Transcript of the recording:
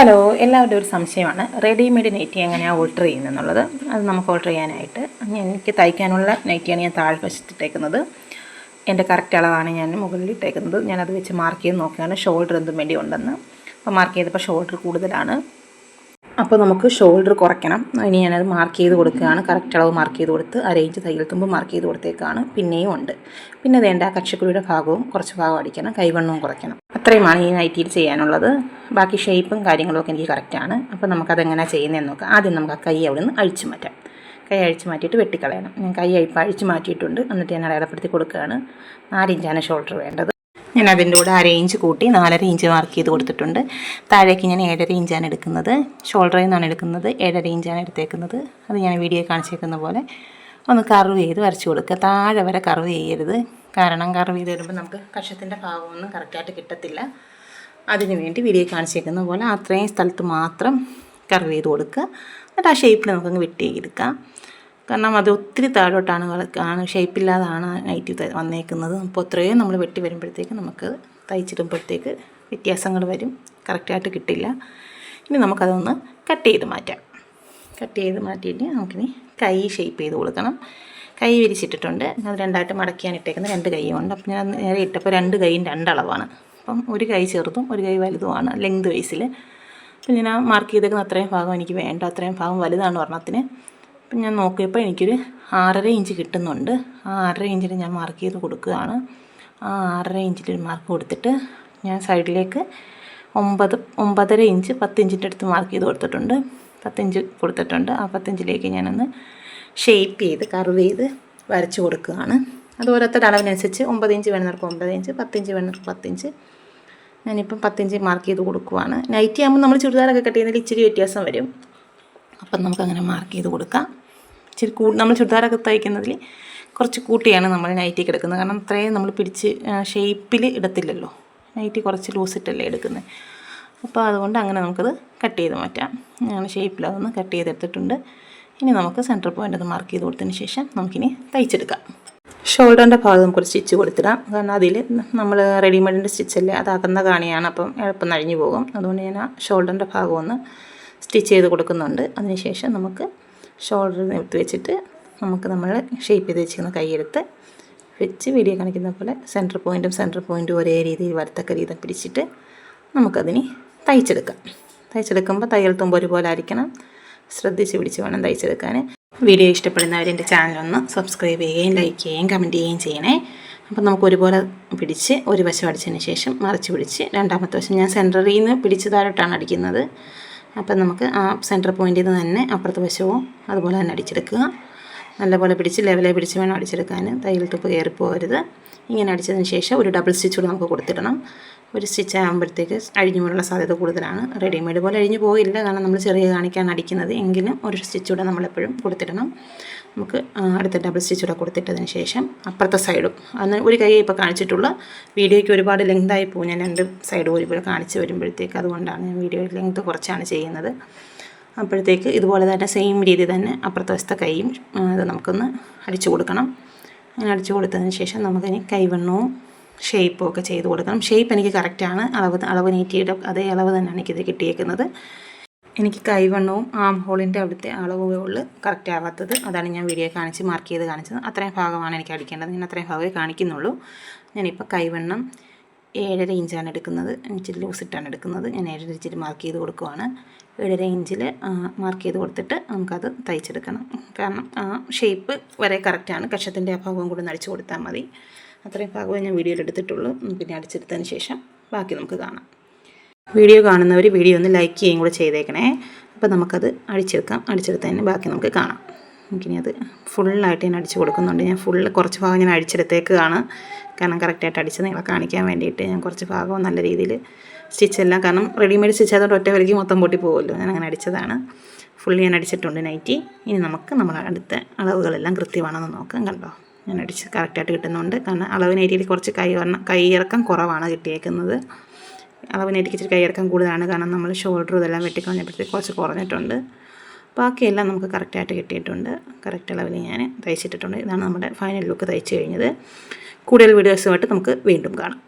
Hello എല്ലാവരുടെ ഒരു സംശയമാണ്. റെഡിമെയ്ഡ് നൈറ്റി എങ്ങനെയാണ് ഓർഡർ ചെയ്യുന്നതെന്നുള്ളത്. അത് നമുക്ക് ഓർഡർ ചെയ്യാനായിട്ട് എനിക്ക് തയ്ക്കാനുള്ള നൈറ്റിയാണ് ഞാൻ താഴെ വശത്തിട്ടേക്കുന്നത് എന്റെ കറക്റ്റ് അളവാണ് ഞാൻ മുകളിൽ ഇട്ടേക്കുന്നത് ഞാനത് വെച്ച് മാർക്ക് ചെയ്ത് നോക്കുകയാണ് ഷോൾഡർ എന്തും വേണ്ടി ഉണ്ടെന്ന്. അപ്പോൾ മാർക്ക് ചെയ്തപ്പോൾ ഷോൾഡർ കൂടുതലാണ്. അപ്പോൾ നമുക്ക് ഷോൾഡർ കുറയ്ക്കണം. ഇനി ഞാനത് മാർക്ക് ചെയ്ത് കൊടുക്കുകയാണ്. കറക്റ്റ് അളവ് മാർക്ക് ചെയ്ത് കൊടുത്ത് ആ റേഞ്ച് തയ്യൽ തുമ്പ് മാർക്ക് ചെയ്ത് കൊടുത്തേക്കാണ്. പിന്നെയും ഉണ്ട്. പിന്നെ വേണ്ട ആ കച്ചക്കുഴിയുടെ ഭാഗവും കുറച്ച് ഭാഗം അടിക്കണം. കൈവണ്ണവും കുറയ്ക്കണം. അത്രയുമാണ് ഈ നൈറ്റിയിൽ ചെയ്യാനുള്ളത്. ബാക്കി ഷേപ്പും കാര്യങ്ങളും ഒക്കെ എനിക്ക് കറക്റ്റാണ് അപ്പോൾ നമുക്കതെങ്ങനെ ചെയ്യുന്നതെന്ന് നോക്കാം. ആദ്യം നമുക്ക് ആ കൈ അവിടെ നിന്ന് അഴിച്ചു മാറ്റാം. കൈ അഴിച്ചു മാറ്റിയിട്ട് വെട്ടിക്കളയണം. ഞാൻ കൈ അഴിപ്പ് അഴിച്ചു മാറ്റിയിട്ടുണ്ട്. എന്നിട്ട് ഞാൻ അടയാളപ്പെടുത്തി കൊടുക്കുകയാണ്. നാലിഞ്ചാണ് ഷോൾഡർ വേണ്ടത്. ഞാൻ അതിന്റെ കൂടെ അര ഇഞ്ച് കൂട്ടി നാലര ഇഞ്ച് മാർക്ക് ചെയ്ത് കൊടുത്തിട്ടുണ്ട്. താഴേക്ക് ഞാൻ ഏഴര ഇഞ്ചാണ് എടുക്കുന്നത്. ഷോൾഡറിൽ നിന്നാണ് എടുക്കുന്നത്. ഏഴര ഇഞ്ചാണ് എടുത്തേക്കുന്നത്. അത് ഞാൻ വീഡിയോ കാണിച്ചേക്കുന്ന പോലെ ഒന്ന് കർവ് ചെയ്ത് വരച്ച് കൊടുക്കുക. താഴെ വരെ കർവ് ചെയ്യരുത്. കാരണം കർവ് ചെയ്ത് വരുമ്പോൾ നമുക്ക് കഷത്തിന്റെ ഭാഗമൊന്നും കറക്റ്റായിട്ട് കിട്ടത്തില്ല. അതിന് വേണ്ടി വീഡിയോ കാണിച്ചേക്കുന്ന പോലെ അത്രയും സ്ഥലത്ത് മാത്രം കർവ് ചെയ്ത് കൊടുക്കുക. എന്നിട്ട് ആ ഷേപ്പിൽ നമുക്കങ്ങ് വെട്ടി എടുക്കാം കാരണം അത് ഒത്തിരി താഴോട്ടാണ് ആണ് ഷേപ്പില്ലാതാണ് നൈറ്റി വന്നേക്കുന്നത്. അപ്പോൾ അത്രയും നമ്മൾ വെട്ടി വരുമ്പോഴത്തേക്ക് നമുക്ക് തയ്ച്ചിടുമ്പോഴത്തേക്ക് വ്യത്യാസങ്ങൾ വരും. കറക്റ്റായിട്ട് കിട്ടില്ല. ഇനി നമുക്കതൊന്ന് കട്ട് ചെയ്ത് മാറ്റാം. കട്ട് ചെയ്ത് മാറ്റിയിട്ട് നമുക്കിനി കൈ ഷേപ്പ് ചെയ്ത് കൊടുക്കണം. കൈ വിരിച്ചിട്ടിട്ടുണ്ട്. അത് രണ്ടായിട്ട് മടക്കിയാണ് ഇട്ടേക്കുന്നത്. രണ്ട് കൈയുണ്ട് അപ്പം ഞാൻ നേരെ ഇട്ടപ്പോൾ രണ്ട് കൈയും രണ്ടളവാണ്. അപ്പം ഒരു കൈ ചെറുതും ഒരു കൈ വലുതുമാണ് ലെങ്ത് വൈസിൽ അപ്പം ഞാൻ മാർക്ക് ചെയ്തേക്കുന്ന അത്രയും ഭാഗം എനിക്ക് വേണ്ട അത്രയും ഭാഗം വലുതാണ് ഒരെണ്ണത്തിന്. അപ്പം ഞാൻ നോക്കിയപ്പോൾ എനിക്കൊരു ആറര ഇഞ്ച് കിട്ടുന്നുണ്ട്. ആ ആറര ഇഞ്ചിൽ ഞാൻ മാർക്ക് ചെയ്ത് കൊടുക്കുകയാണ്. ആ ആറര ഇഞ്ചിൽ മാർക്ക് കൊടുത്തിട്ട് ഞാൻ സൈഡിലേക്ക് ഒമ്പത് ഒമ്പതര ഇഞ്ച് പത്തിഞ്ചിന്റെ അടുത്ത് മാർക്ക് ചെയ്ത് കൊടുത്തിട്ടുണ്ട്. പത്തിഞ്ച് കൊടുത്തിട്ടുണ്ട്. ആ പത്തിഞ്ചിലേക്ക് ഞാനൊന്ന് ഷേപ്പ് ചെയ്ത് കർവ് ചെയ്ത് വരച്ച് കൊടുക്കുകയാണ്. അത് ഓരോരുത്തരുടെ അളവിനനുസരിച്ച് ഒമ്പത് ഇഞ്ച് വേണമെന്നവർക്ക് ഒമ്പത് ഇഞ്ച് പത്തിഞ്ച് വേണമെന്നവർക്ക് പത്തിഞ്ച് ഞാനിപ്പം പത്തിഞ്ച് മാർക്ക് ചെയ്ത് കൊടുക്കുവാണ്. നൈറ്റി ആകുമ്പോൾ നമ്മൾ ചുരിദാറൊക്കെ കട്ട് ചെയ്യുന്നതിൽ ഇച്ചിരി വ്യത്യാസം വരും. അപ്പം നമുക്കങ്ങനെ മാർക്ക് ചെയ്ത് കൊടുക്കാം. ഇച്ചിരി കൂ നമ്മൾ ചുരിദാറൊക്കെ തയ്ക്കുന്നതിൽ കുറച്ച് കൂട്ടിയാണ് നമ്മൾ നൈറ്റി എടുക്കുന്നത് കാരണം അത്രയും നമ്മൾ പിടിച്ച് ഷേപ്പിൽ ഇടത്തില്ലല്ലോ. നൈറ്റി കുറച്ച് ലൂസിട്ടല്ലേ എടുക്കുന്നത് അപ്പോൾ അതുകൊണ്ട് അങ്ങനെ നമുക്കത് കട്ട് ചെയ്ത് മാറ്റാം. അങ്ങനെ ഷേപ്പിൽ അതൊന്ന് കട്ട് ചെയ്തെടുത്തിട്ടുണ്ട്. ഇനി നമുക്ക് സെന്റർ പോയിന്റ് ഒന്ന് മാർക്ക് ചെയ്ത് കൊടുത്തതിന് ശേഷം നമുക്കിനി തയ്ച്ചെടുക്കാം. ഷോൾഡറിന്റെ ഭാഗം നമുക്കൊരു സ്റ്റിച്ച് കൊടുത്തിടാം. കാരണം അതിൽ നമ്മൾ റെഡിമെയ്ഡിന്റെ സ്റ്റിച്ചല്ലേ അത് അകന്ന കാണിയാണ്. അപ്പം എളുപ്പം നഴിഞ്ഞു പോകും. അതുകൊണ്ട് ഞാൻ ആ ഷോൾഡറിന്റെ ഭാഗം ഒന്ന് സ്റ്റിച്ച് ചെയ്ത് കൊടുക്കുന്നുണ്ട്. അതിനുശേഷം നമുക്ക് ഷോൾഡർ നിർത്തി വെച്ചിട്ട് നമുക്ക് നമ്മൾ ഷേപ്പ് ചെയ്ത് വെച്ചിരുന്ന കൈയെടുത്ത് വെച്ച് വീഡിയോ കാണിക്കുന്ന പോലെ സെന്റർ പോയിന്റും സെന്റർ പോയിന്റും ഒരേ രീതിയിൽ വരത്തക്ക രീതി പിടിച്ചിട്ട് നമുക്കതിന് തയ്ച്ചെടുക്കാം. തയ്ച്ചെടുക്കുമ്പോൾ തയ്യൽ തുമ്പ് ഒരുപോലെ ആയിരിക്കണം. ശ്രദ്ധിച്ച് പിടിച്ച് വേണം തയ്ച്ചെടുക്കാൻ വീഡിയോ ഇഷ്ടപ്പെടുന്നവർ എന്റെ ചാനലൊന്ന് സബ്സ്ക്രൈബ് ചെയ്യുകയും ലൈക്ക് ചെയ്യുകയും കമന്റ് ചെയ്യുകയും ചെയ്യണേ. അപ്പം നമുക്ക് ഒരുപോലെ പിടിച്ച് ഒരു വശം അടിച്ചതിന് ശേഷം മറിച്ച് പിടിച്ച് രണ്ടാമത്തെ വശം ഞാൻ സെന്ററിൽ നിന്ന് പിടിച്ച് താഴോട്ടാണ് അടിക്കുന്നത്. അപ്പം നമുക്ക് ആ സെന്റർ പോയിന്റിൽ നിന്ന് തന്നെ അപ്പുറത്തെ വശവും അതുപോലെ തന്നെ അടിച്ചെടുക്കുക. നല്ലപോലെ പിടിച്ച് ലെവലെ പിടിച്ച് വേണം അടിച്ചെടുക്കാൻ. തയ്യൽ തുപ്പ് കയറി പോകരുത്. ഇങ്ങനെ അടിച്ചതിന് ശേഷം ഒരു ഡബിൾ സ്റ്റിച്ച് കൂടെ നമുക്ക് കൊടുത്തിടണം. ഒരു സ്റ്റിച്ച് ആകുമ്പോഴത്തേക്ക് അഴിഞ്ഞു പോകാനുള്ള സാധ്യത കൂടുതലാണ്. റെഡിമെയ്ഡ് പോലെ അഴിഞ്ഞു പോകില്ല. കാരണം നമ്മൾ ചെറിയ കാണിക്കാണ് അടിക്കുന്നത്. എങ്കിലും ഒരു സ്റ്റിച്ച് കൂടെ നമ്മളെപ്പോഴും കൊടുത്തിടണം. നമുക്ക് അടുത്ത ഡബിൾ സ്റ്റിച്ച് കൂടെ കൊടുത്തിട്ടതിന് ശേഷം അപ്പുറത്തെ സൈഡും അന്ന് ഒരു കൈ ഇപ്പോൾ കാണിച്ചിട്ടുള്ള വീഡിയോയ്ക്ക് ഒരുപാട് ലെങ്തായി പോകും. ഞാൻ രണ്ട് സൈഡും ഒരുപോലെ കാണിച്ച് വരുമ്പോഴത്തേക്ക് അതുകൊണ്ടാണ് ഞാൻ വീഡിയോ ലെങ്ത് കുറച്ചാണ് ചെയ്യുന്നത്. അപ്പോഴത്തേക്ക് ഇതുപോലെ തന്നെ സെയിം രീതി തന്നെ അപ്പുറത്തെ വശത്തെ കൈയും ഇത് നമുക്കൊന്ന് അടിച്ചു കൊടുക്കണം. അങ്ങനെ അടിച്ചു കൊടുത്തതിന് ശേഷം നമുക്കിനി കൈവണ്ണവും ഷേപ്പും ഒക്കെ ചെയ്ത് കൊടുക്കണം. ഷേപ്പ് എനിക്ക് കറക്റ്റാണ് അളവ് അളവ് നീറ്റിയുടെ അതേ അളവ് തന്നെയാണ് എനിക്കിത് കിട്ടിയേക്കുന്നത്. എനിക്ക് കൈവണ്ണവും ആം ഹോളിന്റെ അവിടുത്തെ അളവുകൾ കറക്റ്റ് ആവാത്തത് അതാണ് ഞാൻ വീഡിയോ കാണിച്ച് മാർക്ക് ചെയ്ത് കാണിച്ചത്. അത്രയും ഭാഗമാണ് എനിക്ക് അടിക്കേണ്ടത്. ഞാൻ അത്രയും ഭാഗമേ കാണിക്കുന്നുള്ളൂ. ഞാനിപ്പോൾ കൈവണ്ണം ഏഴര ഇഞ്ചാണ് എടുക്കുന്നത്. ഇച്ചിരി ലൂസിട്ടാണ് എടുക്കുന്നത്. ഞാൻ ഏഴര ഇച്ചിരി മാർക്ക് ചെയ്ത് കൊടുക്കുവാണ്. ഏഴര ഇഞ്ചിൽ മാർക്ക് ചെയ്ത് കൊടുത്തിട്ട് നമുക്കത് തയ്ച്ചെടുക്കണം. കാരണം ആ ഷേപ്പ് വരെ കറക്റ്റാണ് കഷത്തിന്റെ ആ ഭാഗവും കൂടെ നടിച്ചു കൊടുത്താൽ മതി. അത്രയും ഭാഗമേ ഞാൻ വീഡിയോയിൽ എടുത്തിട്ടുള്ളൂ. പിന്നെ അടിച്ചെടുത്തതിന് ശേഷം ബാക്കി നമുക്ക് കാണാം. വീഡിയോ കാണുന്നവർ വീഡിയോ ഒന്ന് ലൈക്ക് ചെയ്യുകയും കൂടെ ചെയ്തേക്കണേ. അപ്പോൾ നമുക്കത് അടിച്ചെടുക്കാം. അടിച്ചെടുത്തതിന് ബാക്കി നമുക്ക് കാണാം. നമുക്കിനി അത് ഫുള്ളായിട്ട് ഞാൻ അടിച്ചു കൊടുക്കുന്നുണ്ട്. ഞാൻ ഫുള്ള് കുറച്ച് ഭാഗം ഞാൻ അടിച്ചെടുത്തേക്കാണ്. കാരണം കറക്റ്റായിട്ട് അടിച്ച് നിങ്ങളെ കാണിക്കാൻ വേണ്ടിയിട്ട് ഞാൻ കുറച്ച് ഭാഗം നല്ല രീതിയിൽ സ്റ്റിച്ചെല്ലാം കാരണം റെഡിമെയ്ഡ് സ്റ്റിച്ച് ആയതുകൊണ്ട് ഒറ്റ വരയ്ക്ക് മൊത്തം പൊട്ടി പോകുമല്ലോ ഞാൻ അങ്ങനെ അടിച്ചതാണ്. ഫുള്ള് ഞാൻ അടിച്ചിട്ടുണ്ട് നൈറ്റി ഇനി നമുക്ക് നമ്മൾ അടുത്ത അളവുകളെല്ലാം കൃത്യമാണെന്ന് നോക്കാം കണ്ടോ? ഞാൻ അടിച്ച് കറക്റ്റായിട്ട് കിട്ടുന്നുണ്ട്. കാരണം അളവ് നൈറ്റിയിൽ കുറച്ച് കൈ കൈയിറക്കം കുറവാണ് കിട്ടിയേക്കുന്നത്. അളവ് നൈറ്റിക്ക് ഇച്ചിരി കൈയിറക്കം കൂടുതലാണ്. കാരണം നമ്മൾ ഷോൾഡർ ഇതെല്ലാം വെട്ടിക്കളഞ്ഞപ്പോഴത്തേക്ക് കുറച്ച് കുറഞ്ഞിട്ടുണ്ട്. ബാക്കിയെല്ലാം നമുക്ക് കറക്റ്റായിട്ട് കിട്ടിയിട്ടുണ്ട്. കറക്റ്റ് അളവിൽ ഞാൻ തയ്ച്ചിട്ടിട്ടുണ്ട്. ഇതാണ് നമ്മുടെ ഫൈനൽ ലുക്ക് തയ്ച്ച് കഴിഞ്ഞത്. കൂടുതൽ വീഡിയോസുമായിട്ട് നമുക്ക് വീണ്ടും കാണാം.